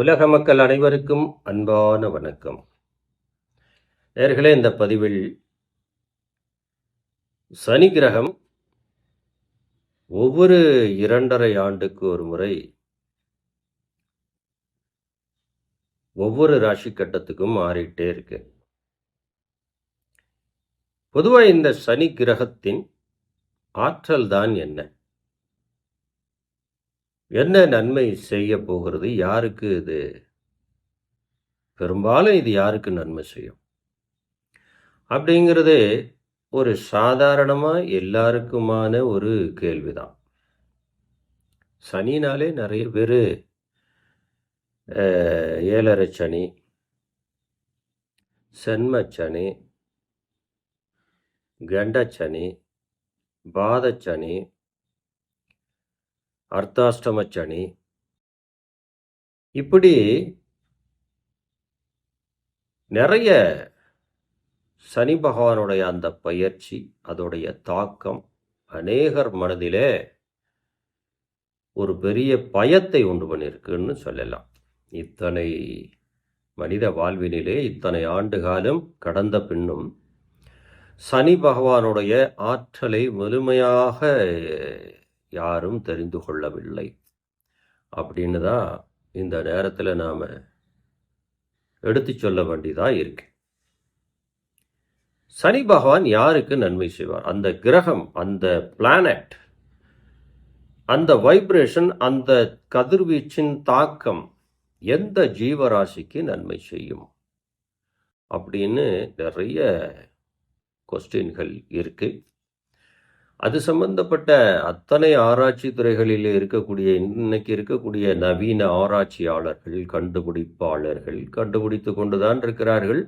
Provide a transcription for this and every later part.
உலக மக்கள் அனைவருக்கும் அன்பான வணக்கம். நேர்களே இந்த பதிவில் சனி கிரகம் ஒவ்வொரு இரண்டரை ஆண்டுக்கு ஒரு முறை ஒவ்வொரு ராசி கட்டத்துக்கும் மாறிட்டே இருக்கு. பொதுவாக இந்த சனி கிரகத்தின் ஆற்றல் தான் என்ன? என்ன நன்மை செய்ய போகிறது? யாருக்கு இது? பெரும்பாலும் இது யாருக்கு நன்மை செய்யும்? அப்படிங்கிறது ஒரு சாதாரணமாக எல்லாருக்குமான ஒரு கேள்விதான். சனினாலே நிறைய பேர் ஏழரை சனி சென்மச்சனி கண்டச்சனி பாதச்சனி அர்த்தாஷ்டம சனி இப்படி நிறைய சனி பகவானுடைய அந்த பயிற்சி அதோடைய தாக்கம் அநேகர் மனதிலே ஒரு பெரிய பயத்தை உண்டு பண்ணியிருக்குன்னு சொல்லலாம். இத்தனை மனித வாழ்வினிலே இத்தனை ஆண்டு காலம் கடந்த பின்னும் சனி பகவானுடைய ஆற்றலை முழுமையாக யாரும் தெரிந்து கொள்ளவில்லை. அப்படின்னு தான் இந்த நேரத்தில் நாம் எடுத்து சொல்ல வேண்டியதாக இருக்கு. சனி பகவான் யாருக்கு நன்மை செய்வார்? அந்த கிரகம் அந்த பிளானட் அந்த வைப்ரேஷன் அந்த கதிர்வீச்சின் தாக்கம் எந்த ஜீவராசிக்கு நன்மை செய்யும்? அப்படின்னு நிறைய கொஸ்டின்கள் இருக்குது அது சம்பந்தப்பட்ட அத்தனை ஆராய்ச்சி துறைகளில் இருக்கக்கூடிய இன்னைக்கு இருக்கக்கூடிய நவீன ஆராய்ச்சியாளர்கள் கண்டுபிடிப்பாளர்கள் கண்டுபிடித்து கொண்டுதான் இருக்கிறார்கள்.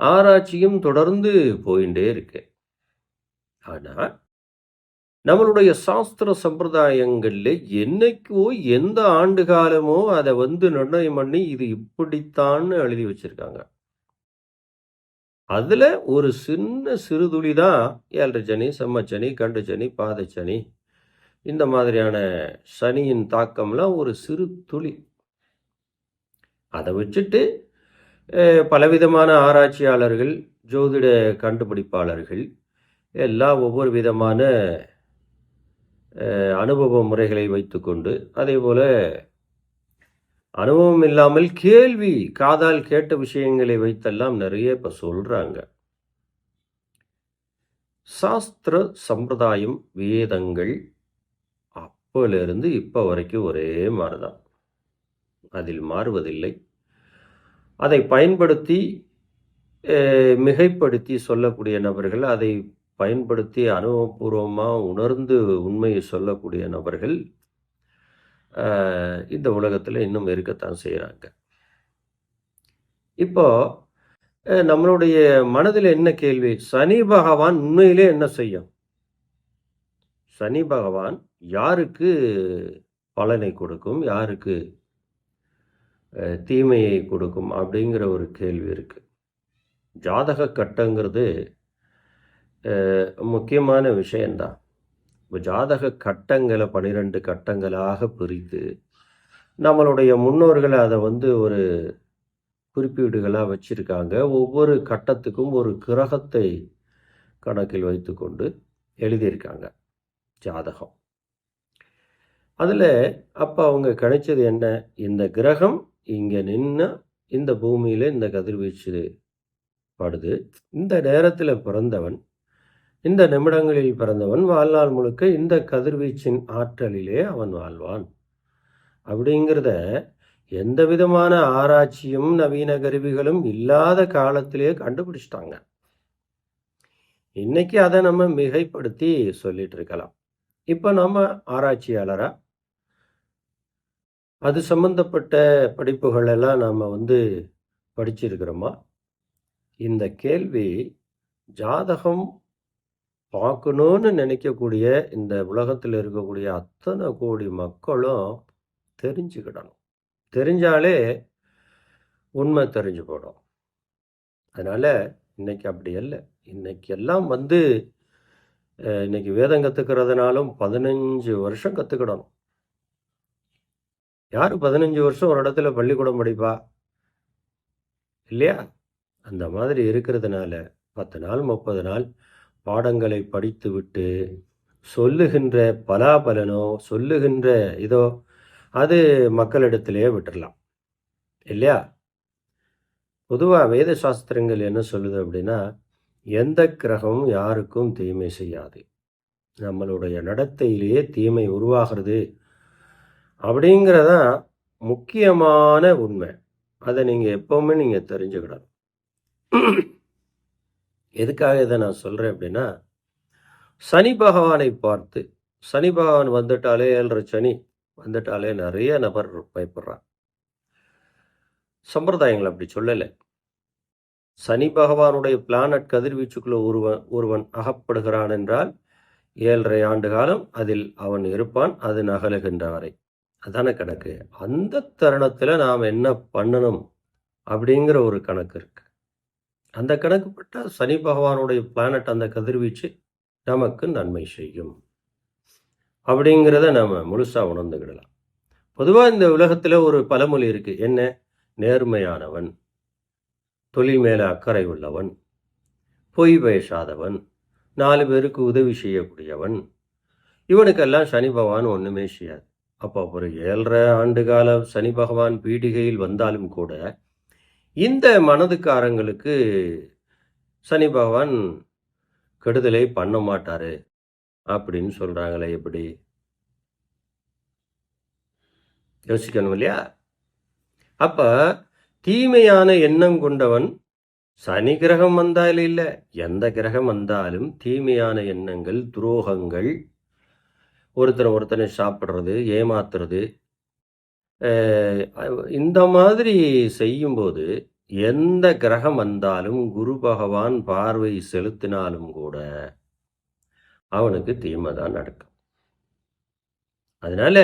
ஆராய்ச்சியும் தொடர்ந்து போயிட்டே இருக்கு. ஆனால் நம்மளுடைய சாஸ்திர சம்பிரதாயங்களில் என்னைக்கோ எந்த ஆண்டு காலமோ அதை வந்து நிர்ணயம் பண்ணி இது இப்படித்தான்னு எழுதி வச்சிருக்காங்க. அதில் ஒரு சின்ன சிறுதுளி தான் ஏழரை சனி செம்மச்சனி கண்டு சனி பாதச்சனி இந்த மாதிரியான சனியின் தாக்கம்லாம் ஒரு சிறு துளி அதை வச்சுட்டு பலவிதமான ஆராய்ச்சியாளர்கள் ஜோதிட கண்டுபிடிப்பாளர்கள் எல்லாம் ஒவ்வொரு விதமான அனுபவ முறைகளை வைத்துக்கொண்டு அதே போல் அனுபவம் இல்லாமல் கேள்வி காதால் கேட்ட விஷயங்களை வைத்தெல்லாம் நிறைய இப்போ சொல்கிறாங்க சாஸ்திர சம்பிரதாயம் வேதங்கள் அப்போலேருந்து இப்போ வரைக்கும் ஒரே மாதிரி தான் அதில் மாறுவதில்லை. அதை பயன்படுத்தி மிகைப்படுத்தி சொல்லக்கூடிய நபர்கள் அதை பயன்படுத்தி அனுபவபூர்வமாக உணர்ந்து உண்மையை சொல்லக்கூடிய நபர்கள் இந்த உலகத்தில் இன்னும் இருக்கத்தான் செய்கிறாங்க இப்போ நம்மளுடைய மனதில் என்ன கேள்வி? சனி பகவான் உண்மையிலே என்ன செய்யும்? சனி பகவான் யாருக்கு பலனை கொடுக்கும்? யாருக்கு தீமையை கொடுக்கும்? அப்படிங்கிற ஒரு கேள்வி இருக்குது ஜாதக கட்டங்கிறது முக்கியமான விஷயந்தான் ஜாதக கட்டங்களை பனிரெண்டு கட்டங்களாக பிரித்து நம்மளுடைய முன்னோர்கள் அதை வந்து ஒரு குறிப்பீடுகளாக வச்சுருக்காங்க. ஒவ்வொரு கட்டத்துக்கும் ஒரு கிரகத்தை கணக்கில் வைத்துக்கொண்டு எழுதியிருக்காங்க ஜாதகம். அதில் அப்போ அவங்க கணிச்சது என்ன? இந்த கிரகம் இங்கே நின்று இந்த பூமியில் இந்த கதிர்வீச்சு படுது. இந்த நேரத்தில் பிறந்தவன் இந்த நிமிடங்களில் பிறந்தவன் வாழ்நாள் முழுக்க இந்த கதிர்வீச்சின் ஆற்றலிலே அவன் வாழ்வான். அப்படிங்கிறத எந்த விதமான ஆராய்ச்சியும் நவீன கருவிகளும் இல்லாத காலத்திலே கண்டுபிடிச்சிட்டாங்க. இன்னைக்கு அதை நம்ம மிகைப்படுத்தி சொல்லிட்டு இருக்கலாம். இப்போ நம்ம ஆராய்ச்சியாளராக அது சம்பந்தப்பட்ட படிப்புகள் எல்லாம் நாம் வந்து படிச்சிருக்கிறோமா? இந்த கேள்வி ஜாதகம் பார்க்கணுன்னு நினைக்கக்கூடிய இந்த உலகத்தில் இருக்கக்கூடிய அத்தனை கோடி மக்களும் தெரிஞ்சுக்கிடணும். தெரிஞ்சாலே உண்மை தெரிஞ்சு போடும் அதனால் இன்னைக்கு அப்படி இல்லை இன்னைக்கு எல்லாம் வந்து இன்னைக்கு வேதம் கற்றுக்கிறதுனாலும் பதினஞ்சு வருஷம் கற்றுக்கிடணும் யார் பதினஞ்சு வருஷம் ஒரு இடத்துல பள்ளிக்கூடம் படிப்பா? இல்லையா? அந்த மாதிரி இருக்கிறதுனால பத்து நாள் முப்பது நாள் பாடங்களை படித்துவிட்டு சொல்லுகின்ற பலாபலனோ சொல்லுகின்ற இதோ அது மக்களிடத்திலேயே விட்டுடலாம் இல்லையா? பொதுவாக வேத சாஸ்திரங்கள் என்ன சொல்லுது அப்படின்னா எந்த கிரகமும் யாருக்கும் தீமை செய்யாது. நம்மளுடைய நடத்தையிலேயே தீமை உருவாகிறது அப்படிங்கிறதான் முக்கியமான உண்மை. அதை நீங்கள் எப்போவுமே நீங்கள் தெரிஞ்சுக்கிடணும். எதுக்காக இதை நான் சொல்கிறேன் அப்படின்னா சனி பகவானை பார்த்து சனி பகவான் வந்துட்டாலே ஏழரை சனி வந்துட்டாலே நிறைய நபர் பயப்படுறான் சம்பிரதாயங்கள் அப்படி சொல்லலை. சனி பகவானுடைய பிளானட் கதிர்வீச்சுக்குள்ள ஒருவன் ஒருவன் அகப்படுகிறான் என்றால் ஏழரை ஆண்டு காலம் அதில் அவன் இருப்பான் அது நகலுகின்ற வரை அதான கணக்கு. அந்த தருணத்தில் நாம் என்ன பண்ணணும் அப்படிங்கிற ஒரு கணக்கு இருக்கு. அந்த கணக்குப்பட்ட சனி பகவானுடைய பிளானட் அந்த கதிர்வீச்சு நமக்கு நன்மை செய்யும். அப்படிங்கிறத நம்ம முழுசாக உணர்ந்துக்கிடலாம். பொதுவாக இந்த உலகத்தில் ஒரு பழமொழி இருக்குது என்ன? நேர்மையானவன் தொழில் மேலே அக்கறை உள்ளவன் பொய் பேசாதவன் நாலு பேருக்கு உதவி செய்யக்கூடியவன். இவனுக்கெல்லாம் சனி பகவான் ஒன்றுமே செய்யாது. அப்போ ஒரு ஏழரை ஆண்டு காலம் சனி பகவான் பீடிகையில் வந்தாலும் கூட இந்த மனதுக்காரங்களுக்கு சனி பகவான் கெடுதலை பண்ண மாட்டார் அப்படின்னு சொல்கிறாங்களே எப்படி? யோசிக்கணும் இல்லையா? அப்போ தீமையான எண்ணம் கொண்டவன் சனி கிரகம் வந்தாலும் இல்லை எந்த கிரகம் வந்தாலும் தீமையான எண்ணங்கள் துரோகங்கள் ஒருத்தனை ஒருத்தனை சாப்பிட்றது ஏமாத்துறது இந்த மாதிரி செய்யும்போது எந்த கிரகம் வந்தாலும் குரு பகவான் பார்வை செலுத்தினாலும் கூட அவனுக்கு தீமை தான் நடக்கும். அதனால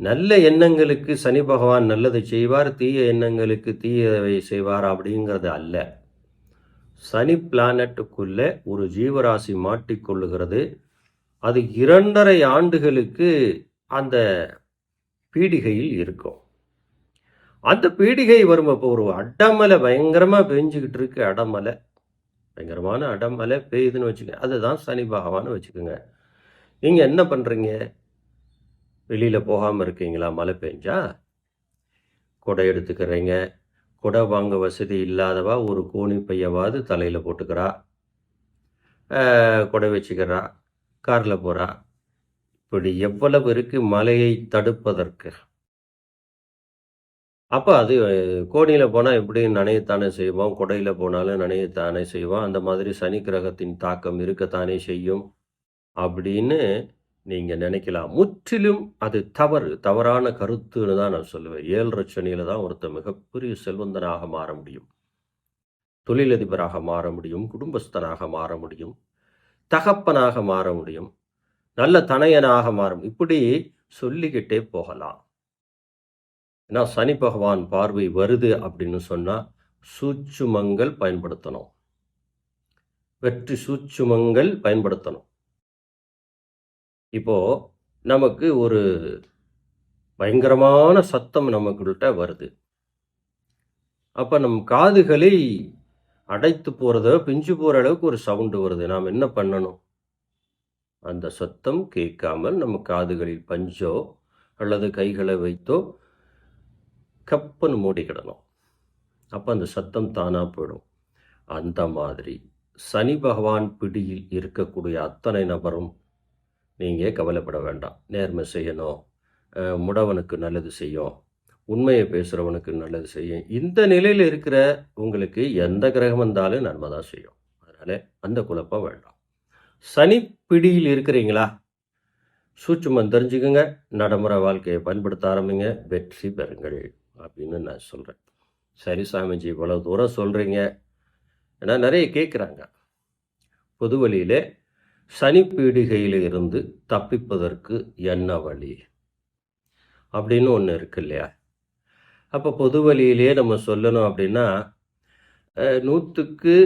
நல்ல எண்ணங்களுக்கு சனி பகவான் நல்லதை செய்வார் தீய எண்ணங்களுக்கு தீயவை செய்வார் அப்படிங்கிறது அல்ல. சனி பிளானட்டுக்குள்ளே ஒரு ஜீவராசி மாட்டிக்கொள்ளுகிறது. அது இரண்டரை ஆண்டுகளுக்கு அந்த பீடிகையில் இருக்கும். அந்த பீடிகை வரும் அப்போ ஒரு அடமலை பயங்கரமாக பெஞ்சிக்கிட்டு இருக்கு அடமலை. பயங்கரமான அடமலை பெய்யுதுன்னு வச்சுக்கோங்க. அதுதான் சனி பகவான்னு வச்சுக்கோங்க. நீங்கள் என்ன பண்ணுறீங்க வெளியில் போகாமல் இருக்கீங்களா? மழை பெஞ்சா? குடை எடுத்துக்கிறீங்க. குடை வாங்க வசதி இல்லாதவா? ஒரு கோணி பையவாவது தலையில் போட்டுக்கிறா. குடை வச்சுக்கிறா. காரில் போகிறா இப்படி எவ்வளவு இருக்கு மழையை தடுப்பதற்கு? அப்போ அது கோணியில் போனால் எப்படி நனையத்தானே செய்வோம் குடையில் போனாலும் நனையத்தானே செய்வோம் அந்த மாதிரி சனி கிரகத்தின் தாக்கம் இருக்கத்தானே செய்யும் அப்படின்னு நீங்கள் நினைக்கலாம். முற்றிலும் அது தவறு தவறான கருத்துன்னு தான் நான் சொல்லுவேன். ஏழரை சனியில் தான் ஒருத்தன் மிகப்பெரிய செல்வந்தனாக மாற முடியும். தொழிலதிபராக மாற முடியும் குடும்பஸ்தனாக மாற முடியும் தகப்பனாக மாற முடியும். நல்ல தனையனாக மாறும். இப்படி சொல்லிக்கிட்டே போகலாம். ஏன்னா சனி பகவான் பார்வை வருது அப்படின்னு சொன்னால் சூட்சுமங்கள் பயன்படுத்தணும். வெற்றி சூச்சுமங்கள் பயன்படுத்தணும். இப்போ நமக்கு ஒரு பயங்கரமான சத்தம் நமக்குள்கிட்ட வருது. அப்போ நம் காதுகளை அடைத்து போகிறத பிஞ்சு போகிற அளவுக்கு ஒரு சவுண்டு வருது. நாம் என்ன பண்ணணும்? அந்த சத்தம் கேட்காமல் நம்ம காதுகளில் பஞ்சோ அல்லது கைகளை வைத்தோ கப்பன்னு மூடிக்கிடணும். அப்போ அந்த சத்தம் தானாக போயிடும். அந்த மாதிரி சனி பகவான் பிடியில் இருக்கக்கூடிய அத்தனை நபரும் நீங்கள் கவலைப்பட வேண்டாம். நேர்மை செய்யணும். முடவனுக்கு நல்லது செய்யும். உண்மையை பேசுகிறவனுக்கு நல்லது செய்யும். இந்த நிலையில் இருக்கிற உங்களுக்கு எந்த கிரகம் வந்தாலும் நன்மை தான் செய்யும். அதனால் அந்த குழப்பம் வேண்டாம். சனி பிடியில் இருக்கிறீங்களா? சூட்சுமம் தெரிஞ்சுக்கோங்க. நடைமுறை வாழ்க்கையை பயன்படுத்த ஆரம்பிங்க. வெற்றி பெறுங்கள் அப்படின்னு நான் சொல்கிறேன் சரி சாமிஜி இவ்வளோ தூரம் சொல்கிறீங்க ஏன்னா நிறைய கேட்குறாங்க பொது வழியிலே சனி பீடிகையில் இருந்து தப்பிப்பதற்கு என்ன வழி? அப்படின்னு ஒன்று இருக்கு இல்லையா? அப்போ பொது வழியிலேயே நம்ம சொல்லணும் அப்படின்னா நூற்றுக்கு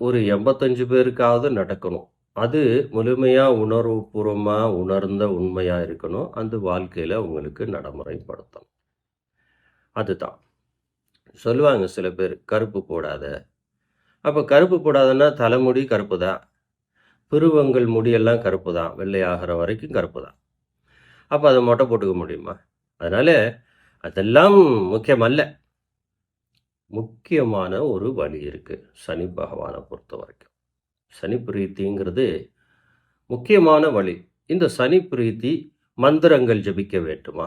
ஒரு எண்பத்தஞ்சு பேருக்காவது நடக்கணும். அது முழுமையாக உணர்வுபூர்வமாக உணர்ந்த உண்மையாக இருக்கணும் அந்த வாழ்க்கையில் உங்களுக்கு நடைமுறைப்படுத்தணும் அதுதான். சொல்லுவாங்க சில பேர், "கருப்பு போடாத." அப்போ கருப்பு போடாதன்னா, தலைமுடி கருப்பு தான். புருவங்கள் முடியெல்லாம் கருப்பு தான். வெள்ளையாகிற வரைக்கும் கருப்பு தான். அப்போ அதை மொட்டை போட்டுக்க முடியுமா? அதனால் அதெல்லாம் முக்கியமல்ல. முக்கியமான ஒரு வழி இருக்குது சனி பகவானை பொறுத்த வரைக்கும் சனி பிரீத்திங்கிறது முக்கியமான வழி. இந்த சனி பிரீத்தி மந்திரங்கள் ஜெபிக்க வேண்டுமா?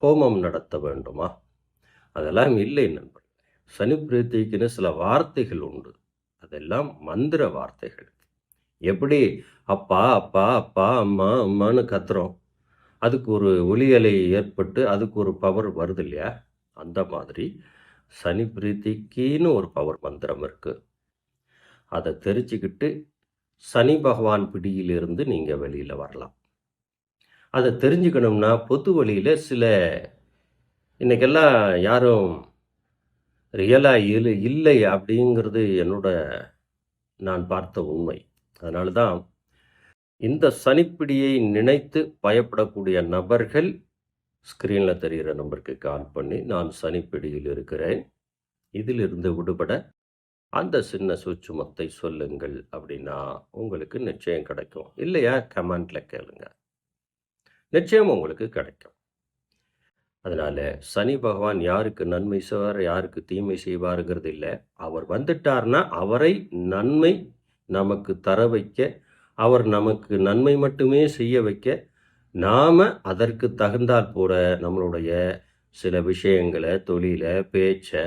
ஹோமம் நடத்த வேண்டுமா? அதெல்லாம் இல்லை நண்பர்களே. சனி பிரீத்திக்குன்னு சில வார்த்தைகள் உண்டு. அதெல்லாம் மந்திர வார்த்தைகள். எப்படி அப்பா, அப்பா, அப்பா, அம்மா, அம்மான்னு கத்துறோம். அதுக்கு ஒரு ஒலியலை ஏற்பட்டு அதுக்கு ஒரு பவர் வருது இல்லையா? அந்த மாதிரி சனி பிரீத்திக்குன்னு ஒரு பவர் மந்திரம் இருக்குது அதை தெரிஞ்சுக்கிட்டு சனி பகவான் பிடியிலிருந்து நீங்கள் வெளியில் வரலாம். அதை தெரிஞ்சுக்கணும்னா, பொது வழியில் சில இன்னைக்கெல்லாம் யாரும் ரியலாக இல் இல்லை அப்படிங்கிறது என்னோட நான் பார்த்த உண்மை. அதனால தான் இந்த சனிப்பிடியை நினைத்து பயப்படக்கூடிய நபர்கள் ஸ்க்ரீனில் தெரிகிற நம்பருக்கு கால் பண்ணி, "நான் சனிப்பிடியில் இருக்கிறேன். இதிலிருந்து விடுபட அந்த சின்ன சூட்சுமத்தை சொல்லுங்கள்." அப்படின்னா உங்களுக்கு நிச்சயம் கிடைக்கும். இல்லையா கமெண்டில் கேளுங்க. நிச்சயம் உங்களுக்கு கிடைக்கும். அதனால் சனி பகவான் யாருக்கு நன்மை செய்வார், யாருக்கு தீமை செய்வாருங்கிறது இல்லை அவர் வந்துட்டார்னா, அவரை நன்மை நமக்கு தர வைக்க, அவர் நமக்கு நன்மை மட்டுமே செய்ய வைக்க, நாம் அதற்கு தகுந்தாற் போல நம்மளுடைய சில விஷயங்களை தொழில, பேச்சை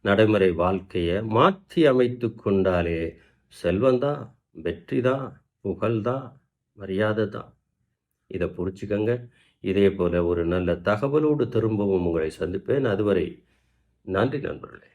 நடைமுறை வாழ்க்கையை மாற்றி அமைத்து கொண்டாலே செல்வந்தான் வெற்றி தான், புகழ் தான், மரியாதை தான். இதை புரிச்சுக்கங்க இதே போல் ஒரு நல்ல தகவலோடு திரும்பவும் உங்களை சந்திப்பேன். அதுவரை நன்றி நண்பர்களே.